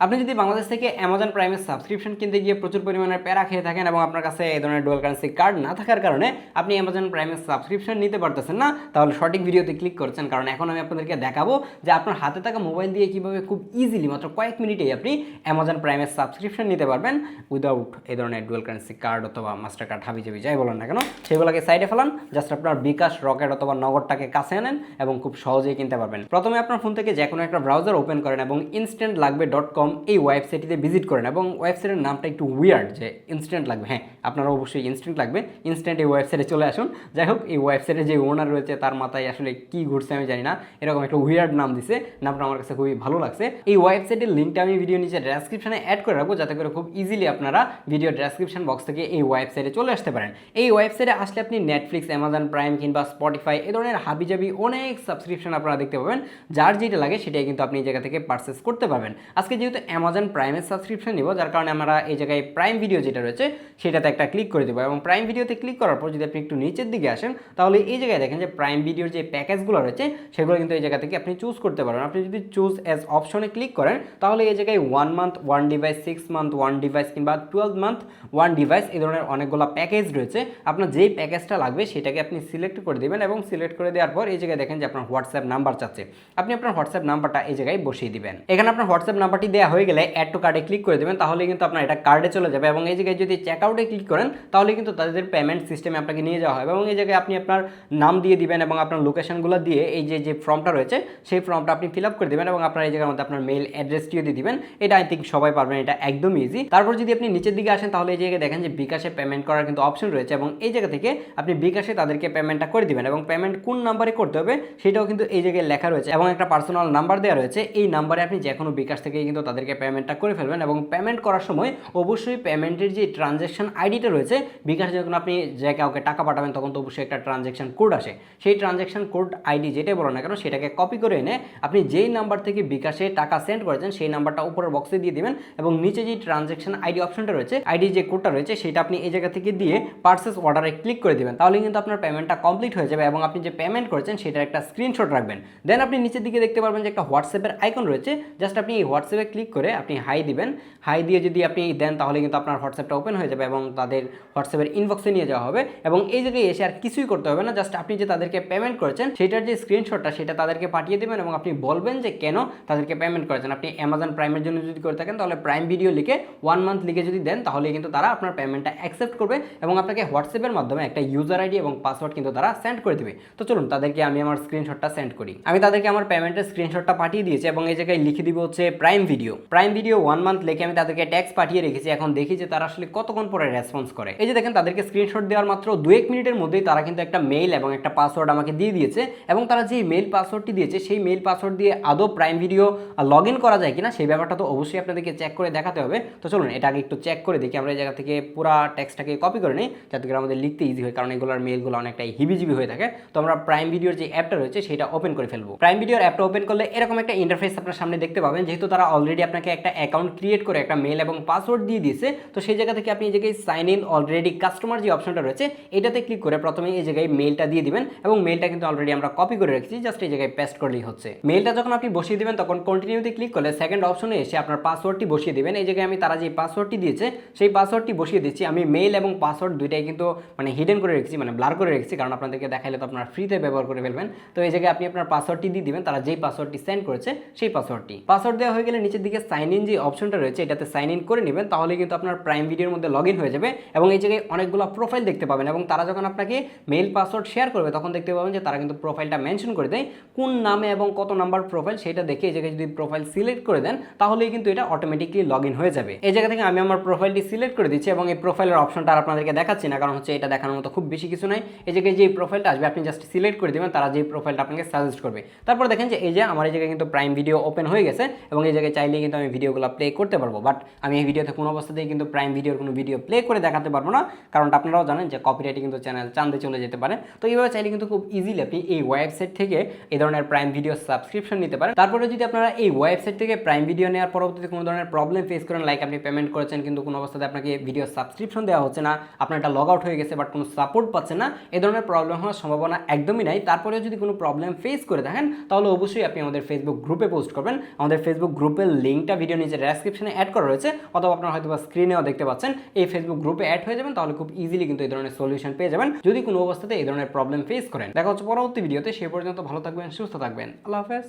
আপনি যদি বাংলাদেশ থেকে অ্যামাজন প্রাইমের সাবস্ক্রিপশন কিনতে গিয়ে প্রচুর পরিমাণে প্যারা খেয়ে থাকেন এবং আপনার কাছে এই ধরনের ডুয়াল কারেন্সি কার্ড না থাকার কারণে আপনি অ্যামাজন প্রাইমের সাবস্ক্রিপশন নিতে পারতেছেন না, তাহলে সঠিক ভিডিওতে ক্লিক করছেন। কারণ এখন আমি আপনাদেরকে দেখাবো যে আপনার হাতে থাকা মোবাইল দিয়ে কীভাবে খুব ইজিলি মাত্র কয়েক মিনিটেই আপনি অ্যামাজন প্রাইমের সাবস্ক্রিপশন নিতে পারবেন উইদাউট এই ধরনের ডুয়াল কারেন্সি কার্ড অথবা মাস্টার কার্ড হাবি যাবি যাই বলেন না কেন। সেগুলোকে সাইডে ফেলান জাস্ট আপনার বিকাশ রকেট অথবা নগদটাকে কাছে আনেন এবং খুব সহজেই কিনতে পারবেন। প্রথমে আপনার ফোন থেকে যে কোনো একটা ব্রাউজার ওপেন করেন এবং ইনস্ট্যান্ট লাগবে ডট কম এই ওয়েবসাইটটিতে ভিজিট করেন এবং ওয়েবসাইটের নামটা একটু উইয়ার্ড যে ইনস্ট্যান্ট লাগবে। হ্যাঁ আপনারা অবশ্যই ইনস্ট্যান্ট লাগবে। ইনস্ট্যান্ট এই ওয়েবসাইটে চলে আসুন। যাই হোক, এই ওয়েবসাইটে যে ওনার রয়েছে, তার মাথায় আসলে কি ঘুরছে আমি জানি না। এরকম একটা উইয়ার্ড নাম দিছে। নামটা আমার কাছে খুবই ভালো লাগছে। এই ওয়েবসাইটের লিঙ্কটা আমি ভিডিও নিচে ডেসক্রিপশনে অ্যাড করে রাখব, যাতে করে খুব ইজিলি আপনারা ভিডিও ডেসক্রিপশন বক্স থেকে এই ওয়েবসাইটে চলে আসতে পারেন। এই ওয়েবসাইটে আসলে আপনি নেটফ্লিক্স অ্যামাজন প্রাইম কিংবা স্পটিফাই এ ধরনের হাবিজাবি অনেক সাবস্ক্রিপশন আপনারা দেখতে পাবেন। যার যেটা লাগে সেটাই কিন্তু আপনি এই জায়গা থেকে পারচেস করতে পারবেন। আজকে যেহেতু অ্যামাজন প্রাইমের সাবস্ক্রিপশন নিব, যার কারণে আমরা এই জায়গায় প্রাইম ভিডিও যেটা রয়েছে, সেটাতে একটা ক্লিক করে দেবো। এবং প্রাইম ভিডিওতে ক্লিক করার পর যদি আপনি একটু নিচের দিকে আসেন, তাহলে এই জায়গায় দেখেন যে প্রাইম ভিডিওর যে প্যাকেজগুলো রয়েছে, সেগুলো কিন্তু এই জায়গা থেকে আপনি চুজ করতে পারেন আপনি যদি চুজ অ্যাজ অপশনে ক্লিক করেন, তাহলে এই জায়গায় one month one device six month one device কিংবা টুয়েলভ মান্থ ওয়ান ডিভাইস এই ধরনের অনেকগুলো প্যাকেজ রয়েছে। আপনার যেই প্যাকেজটা লাগবে, সেটাকে আপনি সিলেক্ট করে দেবেন এবং সিলেক্ট করে দেওয়ার পর এই জায়গায় দেখেন যে আপনার হোয়াটসঅ্যাপ নাম্বার চাচ্ছে। আপনি আপনার হোয়াটসঅ্যাপ নাম্বারটা এই জায়গায় বসিয়ে দিবেন। এখানে আপনার হোয়াটসঅ্যাপ নাম্বারটি দেওয়া হয়ে গেলে অ্যাড টু কার্ডে ক্লিক করে দেবেন তাহলে কিন্তু আপনার এটা কার্ডে চলে যাবে এবং এই জায়গায় যদি চেক আউটে ক্লিক করেন তাহলে কিন্তু তাদের পেমেন্ট সিস্টেমে আপনাকে নিয়ে যাওয়া হবে এবং এই জায়গায় আপনি আপনার নাম দিয়ে দিবেন এবং আপনার লোকেশনগুলো দিয়ে এই যে যে ফর্মটা রয়েছে, সেই ফর্মটা আপনি ফিল আপ করে দেবেন এবং আপনার এই জায়গার মধ্যে আপনার মেল অ্যাড্রেসটিও দিয়ে দিবেন। এটা আই থিঙ্ক সবাই পারবেন, এটা একদম ইজি তারপর যদি আপনি নিচের দিকে আসেন, তাহলে এই জায়গায় দেখেন যে বিকাশে পেমেন্ট করার কিন্তু অপশন রয়েছে এবং এই জায়গা থেকে আপনি বিকাশে তাদেরকে পেমেন্টটা করে দিবেন এবং পেমেন্ট কোন নাম্বারে করতে হবে, সেটাও কিন্তু এই জায়গায় লেখা রয়েছে এবং একটা পার্সোনাল নাম্বার দেওয়া রয়েছে। এই নাম্বারে আপনি যে কোনো বিকাশ থেকে কিন্তু তাদেরকে পেমেন্টটা করে ফেলবেন এবং পেমেন্ট করার সময় অবশ্যই পেমেন্টের যে ট্রানজ্যাকশন আইডিটা রয়েছে, বিকাশ যখন আপনি যে কাউকে টাকা পাঠাবেন, তখন তো অবশ্যই একটা ট্রানজ্যাকশন কোড আসে। সেই ট্রানজ্যাকশন কোড আইডি যেটাই বলো না কেন, সেটাকে কপি করে এনে আপনি যেই নাম্বার থেকে বিকাশে টাকা সেন্ড করেছেন, সেই নাম্বারটা উপরের বক্সে দিয়ে দিবেন এবং নিচে যে ট্রানজ্যাকশন আইডি অপশনটা রয়েছে আইডি যে কোডটা রয়েছে, সেটা আপনি এই জায়গা থেকে দিয়ে পার্সেস অর্ডারে ক্লিক করে দিবেন। তাহলে কিন্তু আপনার পেমেন্টটা কমপ্লিট হয়ে যাবে এবং আপনি যে পেমেন্ট করেছেন, সেটার একটা স্ক্রিনশট রাখবেন। দেন আপনি নিচের দিকে দেখতে পারবেন যে একটা হোয়াটসঅ্যাপের আইকন রয়েছে। জাস্ট আপনি এই হোয়াটসঅ্যাপে ক্লিক করে আপনি হাই দিবেন। হাই দিয়ে যদি আপনি দেন, তাহলে কিন্তু আপনার হোয়াটসঅ্যাপটা ওপেন হয়ে যাবে এবং তাদের হোয়াটসঅ্যাপের ইনবক্সে নিয়ে যাওয়া হবে। এবং এই জায়গায় এসে আর কিছুই করতে হবে না জাস্ট আপনি যে তাদেরকে পেমেন্ট করেছেন, সেটার যে স্ক্রিনশটটা সেটা তাদেরকে পাঠিয়ে দেবেন এবং আপনি বলবেন যে কেন তাদেরকে পেমেন্ট করেছেন। আপনি অ্যামাজন প্রাইমের জন্য যদি করে থাকেন, তাহলে প্রাইম ভিডিও লিখে ওয়ান মান্থ লিখে যদি দেন, তাহলে কিন্তু তারা আপনার পেমেন্টটা অ্যাকসেপ্ট করবে এবং আপনাকে হোয়াটসঅ্যাপের মাধ্যমে একটা ইউজার আইডি এবং পাসওয়ার্ড কিন্তু তারা সেন্ড করে দেবে। তো চলুন, তাদেরকে আমি আমার স্ক্রিনশটটা সেন্ড করি। আমি তাদেরকে আমার পেমেন্টের স্ক্রিনশটটা পাঠিয়ে দিয়েছি এবং এই জায়গায় লিখে দিব হচ্ছে Prime Video Prime Video one month লেখে আমি তাদেরকে ট্যাক্স পাঠিয়ে রেখেছি, এখন দেখি যে তারা আসলে কতক্ষণ পরে রেসপন্স করে। এই যে দেখেন, তাদেরকে স্ক্রিনশট দেওয়ার মাত্র দু এক মিনিটের মধ্যেই তারা কিন্তু একটা মেইল এবং একটা পাসওয়ার্ড আমাকে দিয়ে দিয়েছে এবং তারা যে মেইল পাসওয়ার্ডটি দিয়েছে, সেই মেইল পাসওয়ার্ড দিয়ে আদৌ প্রাইম ভিডিও লগ ইন করা যায় কিনা সেই ব্যাপারটা তো অবশ্যই আপনাদেরকে চেক করে দেখাতে হবে। তো চলুন, এটা আগে একটু চেক করে দেখি, আমরা এই জায়গা থেকে পুরো ট্যাক্সটাকে কপি করে নিই, যাতে করে আমাদের লিখতে ইজি হয়, কারণ এগুলোর মেলগুলো অনেকটাই হিবিজিবি হয়ে থাকে। তো আমরা প্রাইম ভিডিওর যে অ্যাপটা রয়েছে, সেটা ওপেন করে ফেলব। প্রাইম ভিডিওর অ্যাপটা ওপেন করলে এরকম একটা ইন্টারফেস আপনার সামনে দেখতে পাবেন, যেহেতু তারা অলরেডি আপনাকে একটা অ্যাকাউন্ট ক্রিয়েট করে একটা মেল এবং পাসওয়ার্ড দিয়ে দিয়েছে, তো সেই জায়গা থেকে আপনি এই জায়গায় সাইন ইন অলরেডি কাস্টমার যে অপশনটা রয়েছে, এটাতে ক্লিক করে প্রথমে এই জায়গায় মেলটা দিয়ে দিবেন এবং মেলটা কিন্তু অলরেডি আমরা কপি করে রেখেছি জাস্ট এই জায়গায় পেস্ট করলেই হচ্ছে। মেলটা যখন আপনি বসিয়ে দিবেন, তখন কন্টিনিউতে ক্লিক করলে সেকেন্ড অপশনে এসে আপনার পাসওয়ার্ডটি বসিয়ে দিবেন। এই জায়গায় আমি তারা যে পাসওয়ার্ডটি দিয়েছে, সেই পাসওয়ার্ডটি বসিয়ে দিচ্ছি। আমি মেল এবং পাসওয়ার্ড দুইটাই কিন্তু মানে হিডেন করে রেখেছি মানে ব্লার করে রেখেছি, কারণ আপনাদেরকে দেখাইলে তো আপনার ফ্রিতে ব্যবহার করে ফেলবেন। তো এই জায়গায় আপনি আপনার পাসওয়ার্ডটি দিয়ে দিবেন, তারা যেই পাসওয়ার্ডটি সেন্ড করেছে, সেই পাসওয়ার্ডটি পাসওয়ার্ড দেওয়া হয়ে গেলে নিচের সাইন ইন যে অপশনটা রয়েছে, এটাতে সাইন ইন করে নেবেন, তাহলে কিন্তু আপনার প্রাইম ভিডিওর মধ্যে লগ হয়ে যাবে এবং এই জায়গায় অনেকগুলো প্রোফাইল দেখতে পাবেন এবং তারা যখন আপনাকে মেল পাসওয়ার্ড শেয়ার করবে, তখন দেখতে পাবেন যে তারা কিন্তু প্রোফাইলটা মেনশন করে দেয়, কোন নামে এবং কত নাম্বার প্রোফাইল সেটা দেখে এই জায়গায় যদি প্রোফাইল সিলেক্ট করে দেন, তাহলেই কিন্তু এটা অটোমেটিকলি লগ হয়ে যাবে। এই জায়গা থেকে আমি আমার প্রোফাইলটি সিলেক্ট করে দিচ্ছি এবং এই প্রোফাইলের অপশনটা আপনাদেরকে দেখাচ্ছি না, কারণ হচ্ছে এটা দেখানোর মতো খুব বেশি কিছু নাই। এই জায়গায় যে প্রোফাইলটা আসবে, আপনি জাস্ট সিলেক্ট করে দেবেন, তারা যে প্রোফাইলটা আপনাকে সাজেস্ট করবে। তারপর দেখেন যে এই যে আমার এই জায়গায় কিন্তু প্রাইম ভিডিও ওপেন হয়ে গেছে এবং এই জায়গায় চাইলে কিন্তু আমি ভিডিওগুলো প্লে করতে পারব। বাট আমি এই ভিডিওতে কোনো অবস্থাতেই কিন্তু প্রাইম ভিডিওর কোনো ভিডিও প্লে করে দেখাতে পারব না। কারণটা আপনারাও জানেন যে কপিরাইটে কিন্তু চ্যানেল চান্দে চলে যেতে পারে। তো এইভাবে চাইলে কিন্তু খুব ইজিলি আপনি এই ওয়েবসাইট থেকে এই ধরনের প্রাইম ভিডিও সাবস্ক্রিপশন নিতে পারেন। তারপরে যদি আপনারা এই ওয়েবসাইট থেকে প্রাইম ভিডিও নেওয়ার পরবর্তীতে কোনো ধরনের প্রবলেম ফেস করেন লাইক আপনি পেমেন্ট করেছেন কিন্তু কোনো অবস্থাতে আপনাকে ভিডিও সাবস্ক্রিপশন দেওয়া হচ্ছে না, আপনার এটা লগ আউট হয়ে গেছে বাট কোনো সাপোর্ট পাচ্ছে না এই ধরনের প্রবলেম হওয়ার সম্ভাবনা একদমই নাই। তারপরেও যদি কোনো প্রবলেম ফেস করে দেখেন, তাহলে অবশ্যই আপনি আমাদের ফেসবুক গ্রুপে পোস্ট করবেন। আমাদের ফেসবুক গ্রুপের লিঙ্কটা ভিডিও নিচে ডেসক্রিপশনে অ্যাড করা রয়েছে, অথবা আপনারা হয়তো বা স্ক্রিনেও দেখতে পাচ্ছেন। এই ফেসবুক গ্রুপে অ্যাড হয়ে যাবেন, তাহলে খুব ইজিলি কিন্তু এই ধরনের সলিউশন পেয়ে যাবেন। যদি কোনো অবস্থাতে এই ধরনের প্রবলেম ফেস করেন। দেখা হচ্ছে পরবর্তী ভিডিওতে সে পর্যন্ত ভালো থাকবেন, সুস্থ থাকবেন। আল্লাহ হাফেজ।